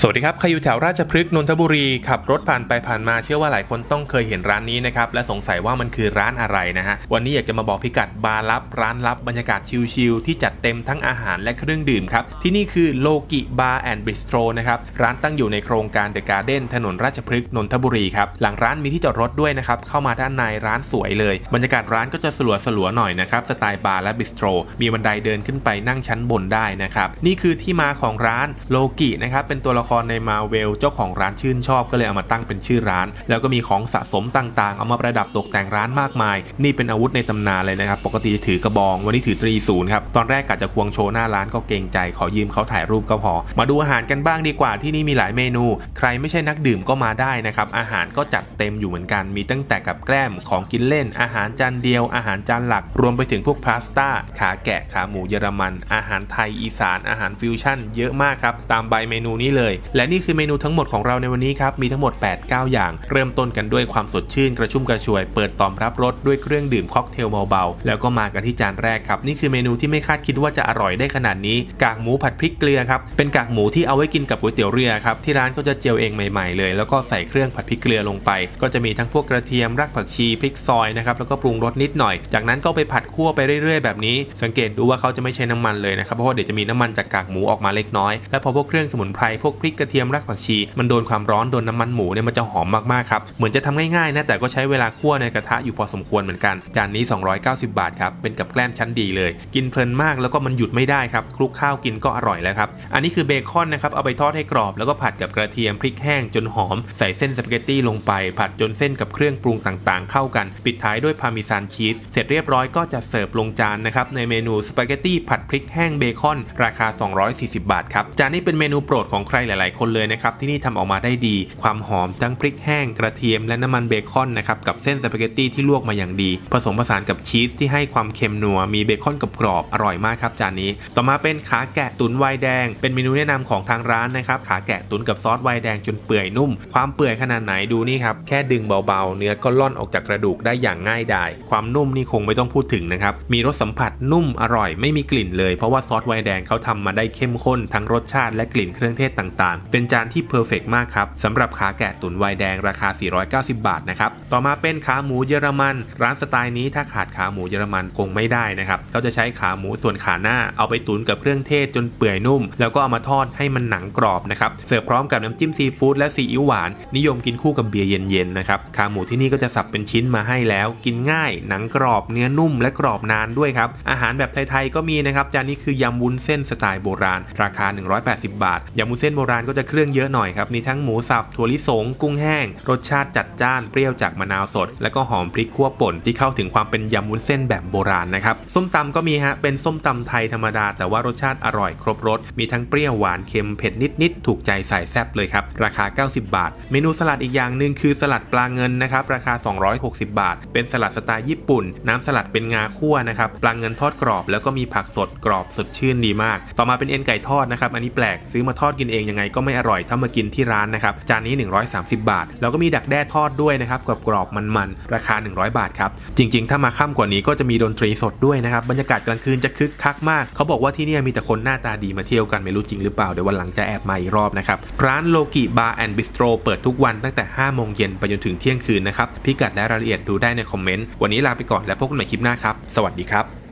สวัสดีครับใครอยู่แถวราชพฤกษ์นนทบุรีขับรถผ่านไปผ่านมาเชื่อว่าหลายคนต้องเคยเห็นร้านนี้นะครับและสงสัยว่ามันคือร้านอะไรนะฮะวันนี้อยากจะมาบอกพิกัดบาร์ลับร้านลับบรรยากาศชิลๆที่จัดเต็มทั้งอาหารและเครื่องดื่มครับที่นี่คือโลกิบาร์แอนด์บิสโตรนะครับร้านตั้งอยู่ในโครงการเดอะการ์เด้นถนนราชพฤกษ์นนทบุรีครับหลังร้านมีที่จอดรถด้วยนะครับเข้ามาด้านในร้านสวยเลย บรรยากาศร้านก็จะสลัวสลัวๆหน่อยนะครับสไตล์บาร์และบิสโตรมีบันไดเดินขึ้นไปนั่งชั้นบนได้นะครับนี่คือที่มาของร้านโลกินะครับเป็นตัวละครในมาเวลเจ้าของร้านชื่นชอบก็เลยเอามาตั้งเป็นชื่อร้าน แล้วก็มีของสะสมต่างๆ เอามาประดับตกแต่งร้านมากมาย นี่เป็นอาวุธในตำนานเลยนะครับ ปกติถือกระบอง วันนี้ถือตรีศูนย์ครับ ตอนแรกกะจะควงโชว์หน้าร้านก็เกรงใจ ขอยืมเขาถ่ายรูปก็พอ มาดูอาหารกันบ้างดีกว่าที่นี่มีหลายเมนู ใครไม่ใช่นักดื่มก็มาได้นะครับ อาหารก็จัดเต็มอยู่เหมือนกัน มีตั้งแต่กับแกล้ม ของกินเล่น อาหารจานเดียว อาหารจานหลัก รวมไปถึงพวกพาสต้า ขาแกะ ขาหมูเยอรมัน อาหารไทย อีสาน อาหารฟิวชั่น เยอะมากครับ ตามใบเมนูนี้เลยและนี่คือเมนูทั้งหมดของเราในวันนี้ครับ มีทั้งหมด 8-9 อย่าง เริ่มต้นกันด้วยความสดชื่นกระชุ่มกระชวย เปิดตอมรับรสด้วยเครื่องดื่มค็อกเทลเบาๆ แล้วก็มากันที่จานแรกครับ นี่คือเมนูที่ไม่คาดคิดว่าจะอร่อยได้ขนาดนี้ กากหมูผัดพริกเกลือครับ เป็นกากหมูที่เอาไว้กินกับก๋วยเตี๋ยวเรือครับ ที่ร้านก็จะเจียวเองใหม่ๆ เลย แล้วก็ใส่เครื่องผัดพริกเกลือลงไป ก็จะมีทั้งพวกกระเทียมรากผักชีพริกซอยนะครับแล้วก็ปรุงรสนิดหน่อย จากนั้นก็ไปผัดคั่วไปเรื่อยๆ แบบนี้ สังเกตดูว่าเขาจะไม่ใช้น้ำมันเลยนะครับเพราะว่าเดี๋ยวจะมีน้ำมันจากกากหมูออกมาเล็กน้อยและพอพวกเครื่องสมุนไพรพวกริกกระเทียมรากผักชี มันโดนความร้อนโดนน้ำมันหมูเนี่ยมันจะหอมมากๆครับเหมือนจะทำง่ายๆนะแต่ก็ใช้เวลาคั่วในกระทะอยู่พอสมควรเหมือนกัน จานนี้ 290 บาทครับเป็นกับแกล้มชั้นดีเลย กินเพลินมากแล้วก็มันหยุดไม่ได้ครับคลุกข้าวกินก็อร่อยแล้วครับอันนี้คือเบคอนนะครับเอาไปทอดให้กรอบแล้วก็ผัดกับกระเทียมพริกแห้งจนหอม ใส่เส้นสปาเกตตี้ลงไป ผัดจนเส้นกับเครื่องปรุงต่างๆ เข้ากัน ปิดท้ายด้วยพาร์เมซานชีสเสร็จเรียบร้อยก็จะเสิร์ฟลงจานนะครับในเมนูสปาเกตตี้ผัดพริกแห้งเบคอนราคา 240 บาทครับจานนี้เป็นเมนูโปรดของใครหลาย ๆ คนเลยนะครับที่นี่ทำออกมาได้ดี ความหอมทั้งพริกแห้งกระเทียมและน้ำมันเบคอนนะครับกับเส้นสปาเกตตี้ที่ลวกมาอย่างดี ผสมผสานกับชีสที่ให้ความเค็มนัวมีเบคอนกับกรอบอร่อยมากครับจานนี้ ต่อมาเป็นขาแกะตุ๋นไวน์แดง เป็นเมนูแนะนำของทางร้านนะครับขาแกะตุ๋นกับซอสไวน์แดงจนเปื่อยนุ่ม ความเปื่อยขนาดไหนดูนี่ครับแค่ดึงเบาๆ เนื้อก็ล่อนออกจากกระดูกได้อย่างง่ายดายความนุ่มนี่คงไม่ต้องพูดถึงนะครับมีรสสัมผัสนุ่มอร่อยไม่มีกลิ่นเลยเพราะว่าซอสไวน์แดงเขาทำมาได้เข้มข้นทั้งรสชาติและกลิ่นเครื่องเทศต่างๆ เป็นจานที่เพอร์เฟกมากครับสำหรับขาแกะตุ๋นไวน์แดงราคา 490 บาทนะครับ ต่อมาเป็นขาหมูเยอรมัน ร้านสไตล์นี้ถ้าขาดขาหมูเยอรมันคงไม่ได้นะครับ เขาจะใช้ขาหมูส่วนขาหน้าเอาไปตุ๋นกับเครื่องเทศจนเปื่อยนุ่ม แล้วก็เอามาทอดให้มันหนังกรอบนะครับ เสิร์ฟพร้อมกับน้ำจิ้มซีฟู้ดและซีอิ๊วหวาน นิยมกินคู่กับเบียร์เย็นๆนะครับ ขาหมูที่นี่ก็จะสับเป็นชิ้นมาให้แล้ว กินง่าย หนังกรอบ เนื้อนุ่มและกรอบนานด้วยครับ อาหารแบบไทยๆก็มีนะครับ จานนี้คือยำวุ้นเส้นสไตล์โบราณ ราคา 180 บาท ยำวุ้นเส้นโบราณก็จะเครื่องเยอะหน่อยครับ มีทั้งหมูสับ ถั่วลิสง กุ้งแห้ง รสชาติจัดจ้าน เปรี้ยวจากมะนาวสด แล้วก็หอมพริกขั่วป่นที่เข้าถึงความเป็นยำวุ้นเส้นแบบโบราณนะครับ ส้มตำก็มีฮะ เป็นส้มตำไทยธรรมดา แต่ว่ารสชาติอร่อยครบรส มีทั้งเปรี้ยวหวานเค็มเผ็ดนิดๆ ถูกใจใส่แซ่บเลยครับ ราคา 90 บาท เมนูสลัดอีกอย่างหนึ่งคือสลัดปลาเงินนะครับ ราคา 260 บาท เป็นสลัดสไตล์ญี่ปุ่น น้ำสลัดเป็นงาคั่วนะครับ ปลาเงินทอดกรอบ แล้วก็มีผักสดกรอบสดชื่นดีมาก ต่อมาเป็นเอ็นไก่ทอดนะครับ อันนี้แปลกซื้อมาทอดกินเองยังไงก็ไม่อร่อยถ้ามากินที่ร้านนะครับ จานนี้ 130 บาท แล้วก็มีดักแด้ทอดด้วยนะครับกรอบกรอบมันๆ ราคา 100 บาทครับ จริง ๆ ถ้ามาค่ำกว่านี้ก็จะมีดนตรีสดด้วยนะครับ บรรยากาศกลางคืนจะคึกคักมาก เขาบอกว่าที่นี่มีแต่คนหน้าตาดีมาเที่ยวกันไม่รู้จริงหรือเปล่า เดี๋ยววันหลังจะแอบมาอีกรอบนะครับ ร้านโลกิบาร์แอนด์บิสโตรเปิดทุกวันตั้งแต่5โมงเย็นไปจนถึงเที่ยงคืนนะครับพิกัดและรายละเอียดดูได้ในคอมเมนต์วันนี้ลาไปก่อนและพบกันใหม่คลิปหน้าครับสวัสดีครับ